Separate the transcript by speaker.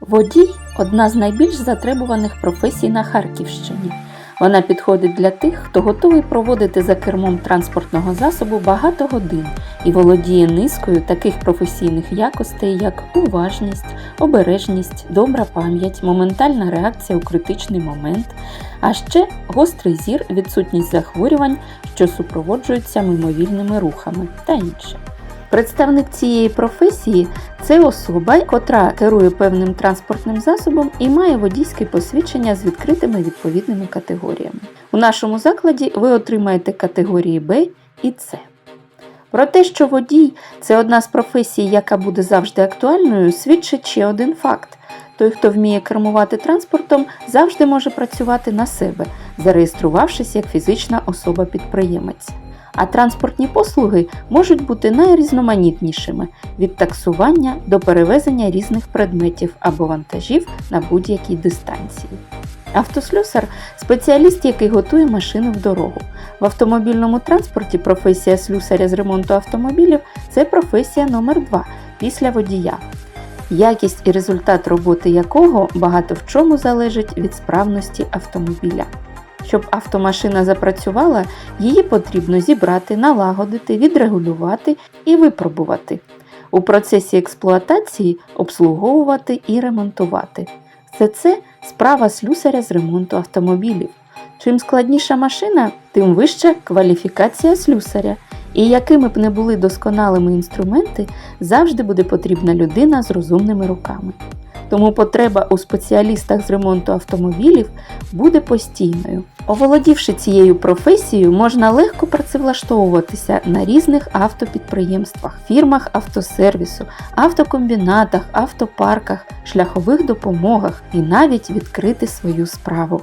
Speaker 1: Водій одна з найбільш затребуваних професій на Харківщині. Вона підходить для тих, хто готовий проводити за кермом транспортного засобу багато годин і володіє низкою таких професійних якостей, як уважність, обережність, добра пам'ять, моментальна реакція у критичний момент, а ще гострий зір, відсутність захворювань, що супроводжуються мимовільними рухами та інше. Представник цієї професії це особа, котра керує певним транспортним засобом і має водійське посвідчення з відкритими відповідними категоріями. У нашому закладі ви отримаєте категорії Б і С. Про те, що водій це одна з професій, яка буде завжди актуальною, свідчить ще один факт. Той, хто вміє кермувати транспортом, завжди може працювати на себе, зареєструвавшись як фізична особа-підприємець. А транспортні послуги можуть бути найрізноманітнішими від таксування до перевезення різних предметів або вантажів на будь-якій дистанції. Автослюсар спеціаліст, який готує машину в дорогу. В автомобільному транспорті професія слюсаря з ремонту автомобілів це професія номер 2 після водія. Якість і результат роботи якого багато в чому залежить від справності автомобіля. Щоб автомашина запрацювала, її потрібно зібрати, налагодити, відрегулювати і випробувати. У процесі експлуатації обслуговувати і ремонтувати. Все це справа слюсаря з ремонту автомобілів. Чим складніша машина, тим вища кваліфікація слюсаря. І якими б не були досконалими інструменти, завжди буде потрібна людина з розумними руками. Тому потреба у спеціалістах з ремонту автомобілів буде постійною. Оволодівши цією професією, можна легко працевлаштовуватися на різних автопідприємствах, фірмах автосервісу, автокомбінатах, автопарках, шляхових допомогах і навіть відкрити свою справу.